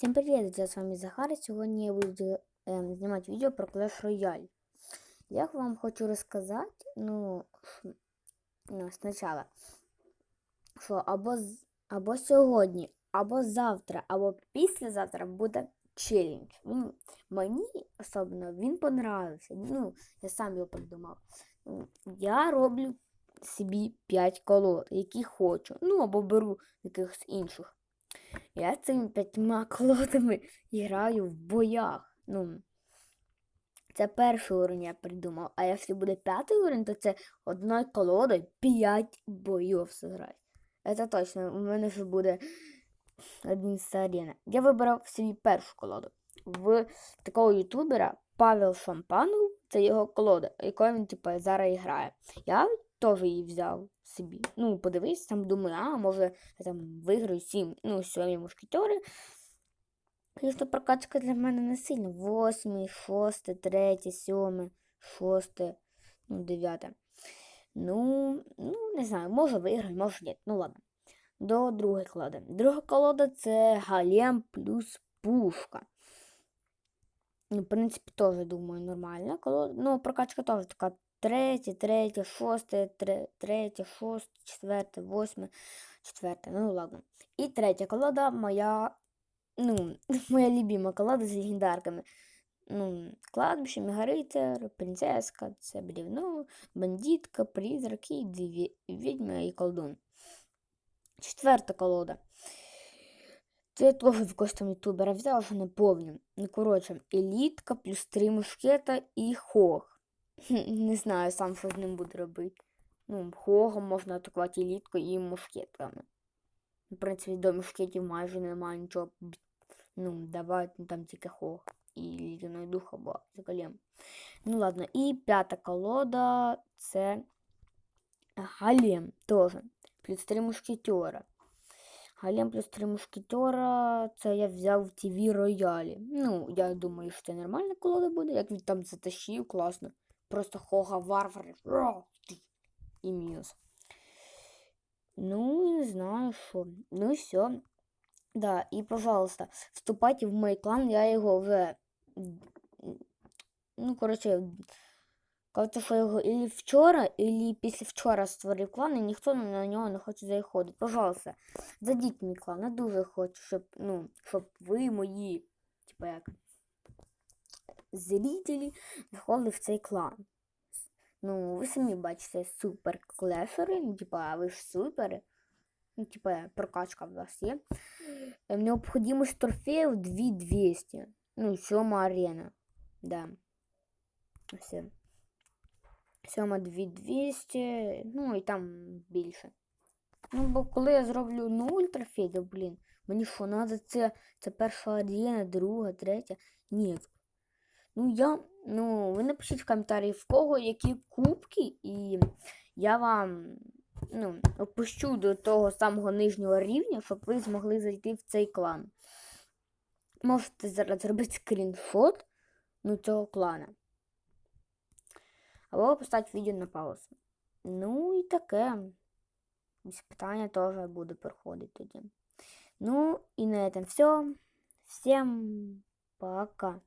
Всім привіт! Я з вами Захар. Сьогодні я буду ем, знімати відео про Clash Royale. Я вам хочу розказати, ну, ну спочатку, що або, або сьогодні, або завтра, або післязавтра буде челендж. Він, мені особливо він понравився. Ну, я сам його придумав. Ну, Я роблю собі 5 колод, які хочу. Ну, або беру якихось інших. Я цими п'ятьма колодами граю в боях. Ну, це перший уровень я придумав. А якщо буде п'ятий уровень, то це одною колодою 5 боїв зіграти. Це точно, у мене вже буде один арена. Я вибрав собі першу колоду. В такого ютубера Павел Шампанов, це його колода, якою він типу, зараз грає. Я теж її взяв собі. Ну, подивись, там думаю, а може я там виграю сім, ну, сьомі мушкетери. Звісно, прокачка для мене не сильна. Восьмий, шосте, третє, сьоме, шосте, ну, дев'яте. Ну, ну, не знаю, може виграю, може ні. Ну ладно. До другої колоди. Друга колода це Галем плюс пушка. Ну, в принципі, теж, думаю, нормальна колода. Ну, прокачка теж така третє, третє, шосте, третє, шосте, четверте, восьме, четверте. Ну, ладно. І третя колода моя, ну, моя любима колода з легендарками. Ну, кладбище, Мегарицар, принцеска, це брівно, бандитка, призрак і дві ві- відьми і колдун. Четверта колода. Це я теж в якогось там ютубера взяв, що не помню. Ну, коротше, елітка плюс три мушкета і хог. Не знаю сам, що з ним буду робити. Ну, хогом можна атакувати еліткою і мушкетками. В принципі, до мушкетів майже немає нічого. Ну, давати ну, там тільки хог. І лідяної дух або закалєм. Ну ладно, і п'ята колода це Галем теж. Плюс три мушкетера. Галем плюс три мушкетера, це я взяв в ТВ роялі. Ну, я думаю, що це нормальна колода буде, як він там затащив, класно. Просто хога варвар. І мінус. Ну, не знаю, що. Ну все. Да, і, пожалуйста, вступайте в мой клан, я його вже. Ну, коротше, Кажуть, що його і вчора, і після вчора створив клан, і ніхто на нього не хоче заходити. Пожалуйста, зайдіть в мій клан. Я дуже хочу, щоб, ну, щоб ви мої, типу як, зрителі заходили в цей клан. Ну, ви самі бачите, супер клешери, ну, типа, ви ж супери. Ну, типа, прокачка в вас є. Е, Необходимость трофеїв 2200. Ну, сьома арена. Да. Все. Сьома 2200, ну і там більше. Ну, бо коли я зроблю 0 трофеїв, блін, мені що, надо це, це перша арена, друга, третя. Ні. Ну, я, ну, ви напишіть в коментарі, в кого які кубки, і я вам ну, опущу до того самого нижнього рівня, щоб ви змогли зайти в цей клан. Можете зараз зробити скріншот ну, цього клана. Або поставити відео на паузу. Ну і таке. Питання теж буде проходити тоді. Ну і на этом все. Всем пока.